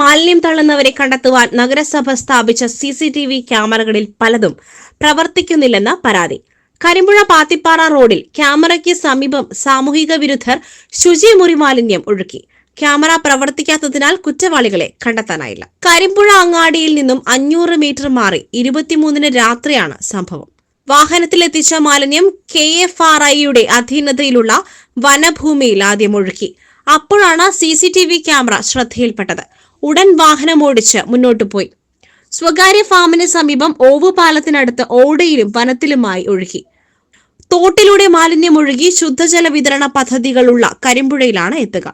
മാലിന്യം തള്ളുന്നവരെ കണ്ടെത്തുവാൻ നഗരസഭ സ്ഥാപിച്ച സി സി ടി വി ക്യാമറകളിൽ പലതും പ്രവർത്തിക്കുന്നില്ലെന്ന പരാതി. കരിമ്പുഴ പാത്തിപ്പാറ റോഡിൽ ക്യാമറയ്ക്ക് സമീപം സാമൂഹിക വിരുദ്ധർ ശുചിമുറി മാലിന്യം ഒഴുക്കി. ക്യാമറ പ്രവർത്തിക്കാത്തതിനാൽ കുറ്റവാളികളെ കണ്ടെത്താനായില്ല. കരിമ്പുഴ അങ്ങാടിയിൽ നിന്നും അഞ്ഞൂറ് മീറ്റർ മാറി ഇരുപത്തിമൂന്നിന് രാത്രിയാണ് സംഭവം. വാഹനത്തിലെത്തിച്ച മാലിന്യം കെ എഫ് ആർ ഐയുടെ അധീനതയിലുള്ള വനഭൂമിയിൽ ആദ്യം ഒഴുക്കി. അപ്പോഴാണ് C C T V camera ശ്രദ്ധയിൽപ്പെട്ടത്. ഉടൻ വാഹനം ഓടിച്ച് മുന്നോട്ടു പോയി. സ്വകാര്യ ഫാമിന് സമീപം ഓവുപാലത്തിനടുത്ത് ഓടയിലും വനത്തിലുമായി ഒഴുകി. തോട്ടിലൂടെ മാലിന്യം ഒഴുകി ശുദ്ധജല വിതരണ പദ്ധതികളുള്ള കരിമ്പുഴയിലാണ് എത്തുക.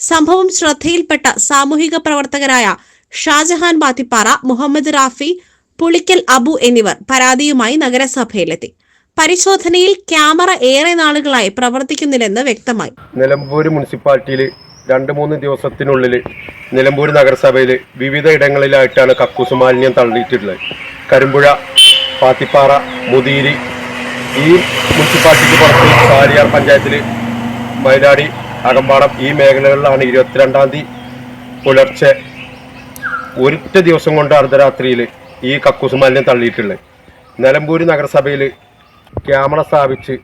സംഭവം ശ്രദ്ധയിൽപ്പെട്ട സാമൂഹിക പ്രവർത്തകരായ ഷാജഹാൻ ബാത്തിപ്പാറ മുഹമ്മദ് റാഫി പുളിക്കൽ അബു എന്നിവർ പരാതിയുമായി നഗരസഭയിലെത്തി. പരിശോധനയിൽ ക്യാമറ ഏറെ നാളുകളായി പ്രവർത്തിക്കുന്നില്ലെന്ന് വ്യക്തമായി. നിലമ്പൂർ മുനിസിപ്പാലിറ്റിയിൽ രണ്ട് മൂന്ന് ദിവസത്തിനുള്ളിൽ നിലമ്പൂർ നഗരസഭയിൽ വിവിധ ഇടങ്ങളിലായിട്ടാണ് കക്കൂസ് മാലിന്യം തള്ളിയിട്ടുള്ളത്. കരിമ്പുഴ പാത്തിപ്പാറ മുതിരി ഈ മുനിസിപ്പാലിറ്റിക്ക് പുറത്ത് കാരിയാർ പഞ്ചായത്തിൽ മൈലാടി അകമ്പാടം ഈ മേഖലകളിലാണ് ഇരുപത്തിരണ്ടാം തീയതി പുലർച്ചെ ഒരൊറ്റ ദിവസം കൊണ്ട് അർദ്ധരാത്രിയിൽ ഈ കക്കൂസ് മാലിന്യം തള്ളിയിട്ടുള്ളത്. നിലമ്പൂർ നഗരസഭയിൽ ക്യാമറ സ്ഥാപിച്ച്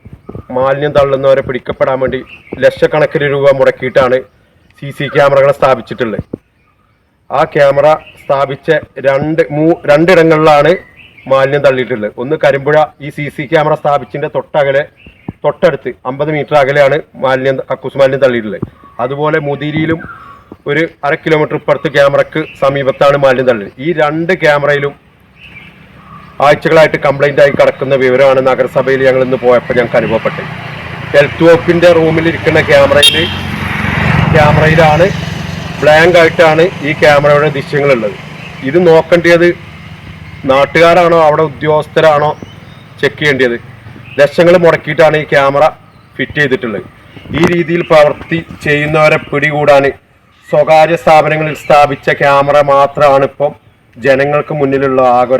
മാലിന്യം തള്ളുന്നവരെ പിടിക്കപ്പെടാൻ വേണ്ടി ലക്ഷക്കണക്കിന് രൂപ മുടക്കിയിട്ടാണ് സി സി ക്യാമറകൾ സ്ഥാപിച്ചിട്ടുള്ളത്. ആ ക്യാമറ സ്ഥാപിച്ച രണ്ട് മൂ രണ്ടിടങ്ങളിലാണ് മാലിന്യം തള്ളിയിട്ടുള്ളത്. ഒന്ന് കരിമ്പുഴ ഈ സി സി ക്യാമറ സ്ഥാപിച്ചതിന്റെ തൊട്ടകലെ തൊട്ടടുത്ത് അമ്പത് മീറ്റർ അകലെയാണ് മാലിന്യം കക്കൂസ് മാലിന്യം തള്ളിയിട്ടുള്ളത്. അതുപോലെ മുതിരിയിലും ഒരു അര കിലോമീറ്റർ ഇപ്പുറത്ത് ക്യാമറക്ക് സമീപത്താണ് മാലിന്യം തള്ളിയത് ഈ രണ്ട് ക്യാമറയിലും ആഴ്ചകളായിട്ട് കംപ്ലൈന്റ് ആയി കിടക്കുന്ന വിവരമാണ് നഗരസഭയിൽ ഞങ്ങൾ ഇന്ന് പോയപ്പോൾ ഞങ്ങൾക്ക് അനുഭവപ്പെട്ടത്. ഹെൽത്ത് വകുപ്പിന്റെ റൂമിൽ ഇരിക്കുന്ന ക്യാമറയിൽ ക്യാമറയിലാണ് ബ്ലാങ്ക് ആയിട്ടാണ് ഈ ക്യാമറയുടെ ദൃശ്യങ്ങളുള്ളത്. ഇത് നോക്കേണ്ടത് നാട്ടുകാരാണോ അവിടെ ഉദ്യോഗസ്ഥരാണോ ചെക്ക് ചെയ്യേണ്ടത്? ലക്ഷങ്ങൾ മുടക്കിയിട്ടാണ് ഈ ക്യാമറ ഫിറ്റ് ചെയ്തിട്ടുള്ളത്. ഈ രീതിയിൽ പ്രവൃത്തി ചെയ്യുന്നവരെ പിടികൂടാൻ സ്വകാര്യ സ്ഥാപനങ്ങളിൽ സ്ഥാപിച്ച ക്യാമറ മാത്രമാണ് ഇപ്പം ജനങ്ങൾക്ക് മുന്നിലുള്ള ആകെ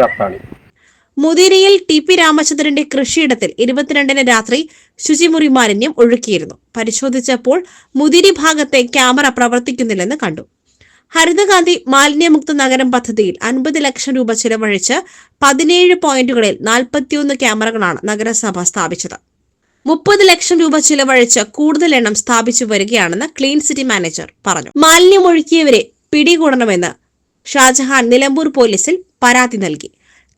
മുതിരയിൽ ടി പി രാമചന്ദ്രന്റെ കൃഷിയിടത്തിൽ ഇരുപത്തിരണ്ടിന് രാത്രി ശുചിമുറി മാലിന്യം ഒഴുക്കിയിരുന്നു. പരിശോധിച്ചപ്പോൾ മുതിരി ഭാഗത്തെ ക്യാമറ പ്രവർത്തിക്കുന്നില്ലെന്ന് കണ്ടു. ഹരിതകാന്തി മാലിന്യമുക്ത നഗരം പദ്ധതിയിൽ അൻപത് ലക്ഷം രൂപ ചിലവഴിച്ച് പതിനേഴ് പോയിന്റുകളിൽ നാൽപ്പത്തിയൊന്ന് ക്യാമറകളാണ് നഗരസഭ സ്ഥാപിച്ചത്. മുപ്പത് ലക്ഷം രൂപ ചിലവഴിച്ച് കൂടുതൽ എണ്ണം സ്ഥാപിച്ചു വരികയാണെന്ന് ക്ലീൻ സിറ്റി മാനേജർ പറഞ്ഞു. മാലിന്യം ഒഴുക്കിയവരെ പിടികൂടണമെന്ന് ഷാജഹാൻ നിലമ്പൂർ പോലീസിൽ പരാതി നൽകി.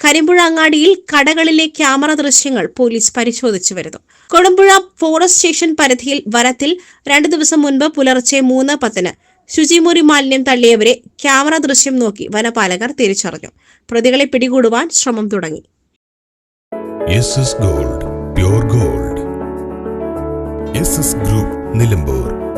കരിമ്പുഴ അങ്ങാടിയിൽ കടകളിലെ ക്യാമറ ദൃശ്യങ്ങൾ പോലീസ് പരിശോധിച്ചു വരുന്നു. കൊടുമ്പുഴ ഫോറസ്റ്റ് സ്റ്റേഷൻ പരിധിയിൽ വരത്തിൽ രണ്ടു ദിവസം മുൻപ് പുലർച്ചെ മൂന്ന് പത്തിന് ശുചിമുറി മാലിന്യം തള്ളിയവരെ ക്യാമറ ദൃശ്യം നോക്കി വനപാലകർ തിരിച്ചറിഞ്ഞു. പ്രതികളെ പിടികൂടുവാൻ ശ്രമം തുടങ്ങി. Gold gold. ഗ്രൂപ്പ് നിലമ്പൂർ.